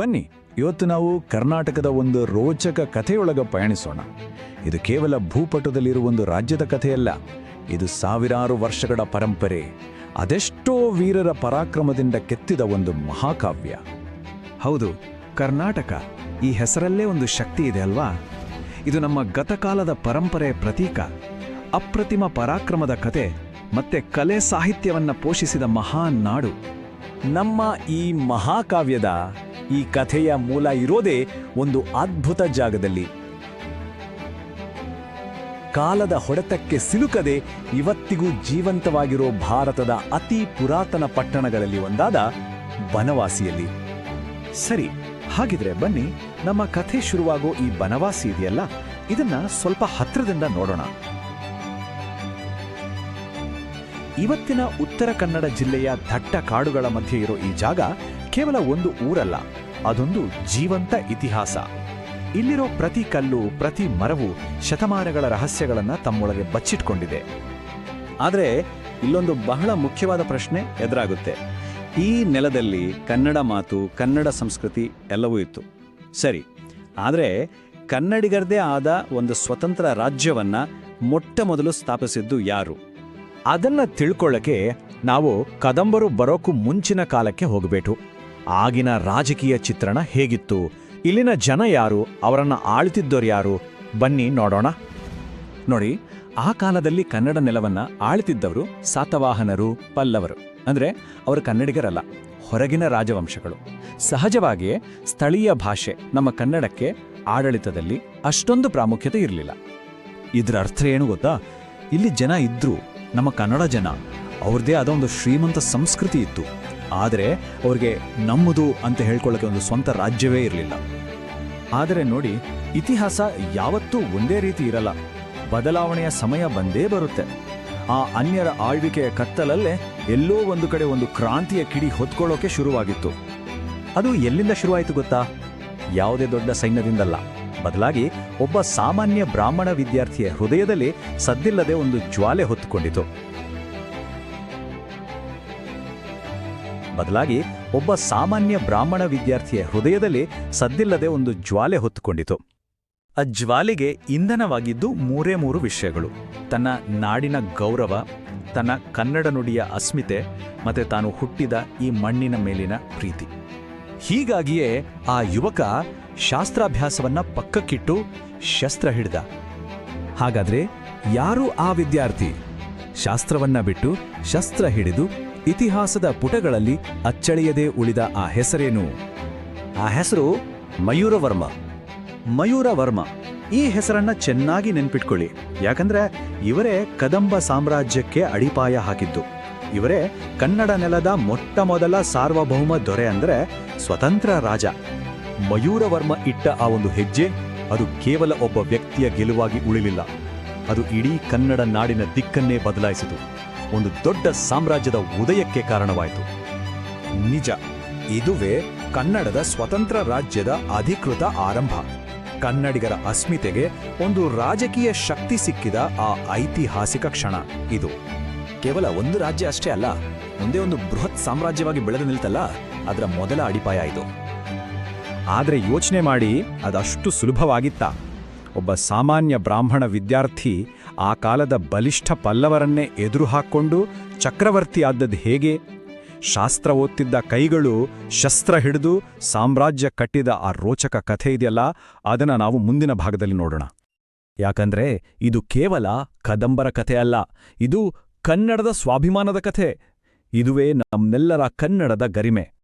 ಬನ್ನಿ, ಇವತ್ತು ನಾವು ಕರ್ನಾಟಕದ ಒಂದು ರೋಚಕ ಕಥೆಯೊಳಗೆ ಪಯಣಿಸೋಣ. ಇದು ಕೇವಲ ಭೂಪಟದಲ್ಲಿರುವ ಒಂದು ರಾಜ್ಯದ ಕಥೆಯಲ್ಲ, ಇದು ಸಾವಿರಾರು ವರ್ಷಗಳ ಪರಂಪರೆ, ಅದೆಷ್ಟೋ ವೀರರ ಪರಾಕ್ರಮದಿಂದ ಕೆತ್ತಿದ ಒಂದು ಮಹಾಕಾವ್ಯ. ಹೌದು, ಕರ್ನಾಟಕ ಈ ಹೆಸರಲ್ಲೇ ಒಂದು ಶಕ್ತಿ ಇದೆ ಅಲ್ವಾ? ಇದು ನಮ್ಮ ಗತಕಾಲದ ಪರಂಪರೆ ಪ್ರತೀಕ, ಅಪ್ರತಿಮ ಪರಾಕ್ರಮದ ಕತೆ ಮತ್ತೆ ಕಲೆ ಸಾಹಿತ್ಯವನ್ನು ಪೋಷಿಸಿದ ಮಹಾನ್ ನಾಡು ನಮ್ಮ ಈ ಮಹಾಕಾವ್ಯದ ಈ ಕಥೆಯ ಮೂಲ ಇರೋದೇ ಒಂದು ಅದ್ಭುತ ಜಾಗದಲ್ಲಿ. ಕಾಲದ ಹೊಡೆತಕ್ಕೆ ಸಿಲುಕದೆ ಇವತ್ತಿಗೂ ಜೀವಂತವಾಗಿರೋ ಭಾರತದ ಅತಿ ಪುರಾತನ ಪಟ್ಟಣಗಳಲ್ಲಿ ಒಂದಾದ ಬನವಾಸಿಯಲ್ಲಿ. ಸರಿ, ಹಾಗಿದ್ರೆ ಬನ್ನಿ, ನಮ್ಮ ಕಥೆ ಶುರುವಾಗೋ ಈ ಬನವಾಸಿ ಇದೆಯಲ್ಲ? ಇದನ್ನ ಸ್ವಲ್ಪ ಹತ್ತಿರದಿಂದ ನೋಡೋಣ. ಇವತ್ತಿನ ಉತ್ತರ ಕನ್ನಡ ಜಿಲ್ಲೆಯ ದಟ್ಟ ಕಾಡುಗಳ ಮಧ್ಯೆ ಇರೋ ಈ ಜಾಗ ಕೇವಲ ಒಂದು ಊರಲ್ಲ. ಅದೊಂದು ಜೀವಂತ ಇತಿಹಾಸ. ಇಲ್ಲಿರೋ ಪ್ರತಿ ಕಲ್ಲು, ಪ್ರತಿ ಮರವು ಶತಮಾನಗಳ ರಹಸ್ಯಗಳನ್ನು ತಮ್ಮೊಳಗೆ ಬಚ್ಚಿಟ್ಕೊಂಡಿದೆ. ಆದರೆ ಇಲ್ಲೊಂದು ಬಹಳ ಮುಖ್ಯವಾದ ಪ್ರಶ್ನೆ ಎದುರಾಗುತ್ತೆ. ಈ ನೆಲದಲ್ಲಿ ಕನ್ನಡ ಮಾತು, ಕನ್ನಡ ಸಂಸ್ಕೃತಿ ಎಲ್ಲವೂ ಇತ್ತು. ಸರಿ, ಆದರೆ ಕನ್ನಡಿಗರದೇ ಆದ ಒಂದು ಸ್ವತಂತ್ರ ರಾಜ್ಯವನ್ನು ಮೊಟ್ಟ ಮೊದಲು ಸ್ಥಾಪಿಸಿದ್ದು ಯಾರು? ಅದನ್ನು ತಿಳ್ಕೊಳ್ಳಕ್ಕೆ ನಾವು ಕದಂಬರು ಬರೋಕ್ಕೂ ಮುಂಚಿನ ಕಾಲಕ್ಕೆ ಹೋಗಬೇಕು. ಆಗಿನ ರಾಜಕೀಯ ಚಿತ್ರಣ ಹೇಗಿತ್ತು? ಇಲ್ಲಿನ ಜನ ಯಾರು? ಅವರನ್ನು ಆಳ್ತಿದ್ದೋರು ಯಾರು? ಬನ್ನಿ ನೋಡೋಣ. ನೋಡಿ, ಆ ಕಾಲದಲ್ಲಿ ಕನ್ನಡ ನೆಲವನ್ನ ಆಳ್ತಿದ್ದವರು ಸಾತವಾಹನರು, ಪಲ್ಲವರು. ಅಂದ್ರೆ ಅವರು ಕನ್ನಡಿಗರಲ್ಲ, ಹೊರಗಿನ ರಾಜವಂಶಗಳು. ಸಹಜವಾಗಿಯೇ ಸ್ಥಳೀಯ ಭಾಷೆ ನಮ್ಮ ಕನ್ನಡಕ್ಕೆ ಆಡಳಿತದಲ್ಲಿ ಅಷ್ಟೊಂದು ಪ್ರಾಮುಖ್ಯತೆ ಇರಲಿಲ್ಲ. ಇದರ ಅರ್ಥ ಏನು ಗೊತ್ತಾ? ಇಲ್ಲಿ ಜನ ಇದ್ರು, ನಮ್ಮ ಕನ್ನಡ ಜನ. ಅವ್ರದ್ದೇ ಆದ ಒಂದು ಶ್ರೀಮಂತ ಸಂಸ್ಕೃತಿ ಇತ್ತು. ಆದರೆ ಅವ್ರಿಗೆ ನಮ್ಮದು ಅಂತ ಹೇಳ್ಕೊಳ್ಳೋಕೆ ಒಂದು ಸ್ವಂತ ರಾಜ್ಯವೇ ಇರಲಿಲ್ಲ. ಆದರೆ ನೋಡಿ, ಇತಿಹಾಸ ಯಾವತ್ತೂ ಒಂದೇ ರೀತಿ ಇರಲ್ಲ. ಬದಲಾವಣೆಯ ಸಮಯ ಬಂದೇ ಬರುತ್ತೆ. ಆ ಅನ್ಯರ ಆಳ್ವಿಕೆಯ ಕತ್ತಲಲ್ಲೇ ಎಲ್ಲೋ ಒಂದು ಕಡೆ ಒಂದು ಕ್ರಾಂತಿಯ ಕಿಡಿ ಹೊತ್ಕೊಳ್ಳೋಕೆ ಶುರುವಾಗಿತ್ತು. ಅದು ಎಲ್ಲಿಂದ ಶುರುವಾಯಿತು ಗೊತ್ತಾ? ಯಾವುದೇ ದೊಡ್ಡ ಸೈನ್ಯದಿಂದಲ್ಲ. ಬದಲಾಗಿ ಒಬ್ಬ ಸಾಮಾನ್ಯ ಬ್ರಾಹ್ಮಣ ವಿದ್ಯಾರ್ಥಿಯ ಹೃದಯದಲ್ಲಿ ಸದ್ದಿಲ್ಲದೆ ಒಂದು ಜ್ವಾಲೆ ಹೊತ್ತುಕೊಂಡಿತು ಬದಲಾಗಿ ಒಬ್ಬ ಸಾಮಾನ್ಯ ಬ್ರಾಹ್ಮಣ ವಿದ್ಯಾರ್ಥಿಯ ಹೃದಯದಲ್ಲಿ ಸದ್ದಿಲ್ಲದೆ ಒಂದು ಜ್ವಾಲೆ ಹೊತ್ತುಕೊಂಡಿತು. ಆ ಜ್ವಾಲೆಗೆ ಇಂಧನವಾಗಿದ್ದು ಮೂರೇ ಮೂರು ವಿಷಯಗಳು. ತನ್ನ ನಾಡಿನ ಗೌರವ, ತನ್ನ ಕನ್ನಡ ನುಡಿಯ ಅಸ್ಮಿತೆ ಮತ್ತೆ ತಾನು ಹುಟ್ಟಿದ ಈ ಮಣ್ಣಿನ ಮೇಲಿನ ಪ್ರೀತಿ. ಹೀಗಾಗಿಯೇ ಆ ಯುವಕ ಶಾಸ್ತ್ರಾಭ್ಯಾಸವನ್ನ ಪಕ್ಕಕ್ಕಿಟ್ಟು ಶಸ್ತ್ರ ಹಿಡಿದ. ಹಾಗಾದ್ರೆ ಯಾರು ಆ ವಿದ್ಯಾರ್ಥಿ? ಶಾಸ್ತ್ರವನ್ನ ಬಿಟ್ಟು ಶಸ್ತ್ರ ಹಿಡಿದು ಇತಿಹಾಸದ ಪುಟಗಳಲ್ಲಿ ಅಚ್ಚಳಿಯದೆ ಉಳಿದ ಆ ಹೆಸರೇನು? ಆ ಹೆಸರು ಮಯೂರವರ್ಮ. ಮಯೂರವರ್ಮ. ಈ ಹೆಸರನ್ನ ಚೆನ್ನಾಗಿ ನೆನ್ಪಿಟ್ಕೊಳ್ಳಿ. ಯಾಕಂದ್ರೆ ಇವರೇ ಕದಂಬ ಸಾಮ್ರಾಜ್ಯಕ್ಕೆ ಅಡಿಪಾಯ ಹಾಕಿದ್ದು. ಇವರೇ ಕನ್ನಡ ನೆಲದ ಮೊಟ್ಟ ಮೊದಲ ಸಾರ್ವಭೌಮ ದೊರೆ ಅಂದ್ರೆ ಸ್ವತಂತ್ರ ರಾಜ. ಮಯೂರವರ್ಮ ಇಟ್ಟ ಆ ಒಂದು ಹೆಜ್ಜೆ ಅದು ಕೇವಲ ಒಬ್ಬ ವ್ಯಕ್ತಿಯ ಗೆಲುವಾಗಿ ಉಳಿಲಿಲ್ಲ. ಅದು ಇಡೀ ಕನ್ನಡ ನಾಡಿನ ದಿಕ್ಕನ್ನೇ ಬದಲಾಯಿಸಿತು. ಒಂದು ದೊಡ್ಡ ಸಾಮ್ರಾಜ್ಯದ ಉದಯಕ್ಕೆ ಕಾರಣವಾಯಿತು. ನಿಜ, ಇದುವೇ ಕನ್ನಡದ ಸ್ವತಂತ್ರ ರಾಜ್ಯದ ಅಧಿಕೃತ ಆರಂಭ. ಕನ್ನಡಿಗರ ಅಸ್ಮಿತೆಗೆ ಒಂದು ರಾಜಕೀಯ ಶಕ್ತಿ ಸಿಕ್ಕಿದ ಆ ಐತಿಹಾಸಿಕ ಕ್ಷಣ ಇದು. ಕೇವಲ ಒಂದು ರಾಜ್ಯ ಅಷ್ಟೇ ಅಲ್ಲ ಮುಂದೆ ಒಂದು ಬೃಹತ್ ಸಾಮ್ರಾಜ್ಯವಾಗಿ ಬೆಳೆದು ನಿಲ್ತಲ್ಲ, ಅದರ ಮೊದಲ ಅಡಿಪಾಯ ಇದು. ಆದರೆ ಯೋಚನೆ ಮಾಡಿ, ಅದಷ್ಟು ಸುಲಭವಾಗಿತ್ತ. ಒಬ್ಬ ಸಾಮಾನ್ಯ ಬ್ರಾಹ್ಮಣ ವಿದ್ಯಾರ್ಥಿ ಆ ಕಾಲದ ಬಲಿಷ್ಠ ಪಲ್ಲವರನ್ನೇ ಎದುರು ಹಾಕ್ಕೊಂಡು ಚಕ್ರವರ್ತಿ ಆದದ್ದು ಹೇಗೆ? ಶಾಸ್ತ್ರ ಓದ್ತಿದ್ದ ಕೈಗಳು ಶಸ್ತ್ರ ಹಿಡಿದು ಸಾಮ್ರಾಜ್ಯ ಕಟ್ಟಿದ ಆ ರೋಚಕ ಕಥೆ ಇದೆಯಲ್ಲ, ಅದನ್ನ ನಾವು ಮುಂದಿನ ಭಾಗದಲ್ಲಿ ನೋಡೋಣ. ಯಾಕಂದ್ರೆ ಇದು ಕೇವಲ ಕದಂಬರ ಕಥೆ ಅಲ್ಲ ಇದು ಕನ್ನಡದ ಸ್ವಾಭಿಮಾನದ ಕಥೆ. ಇದುವೇ ನಮ್ಮೆಲ್ಲರ ಕನ್ನಡದ ಗರಿಮೆ.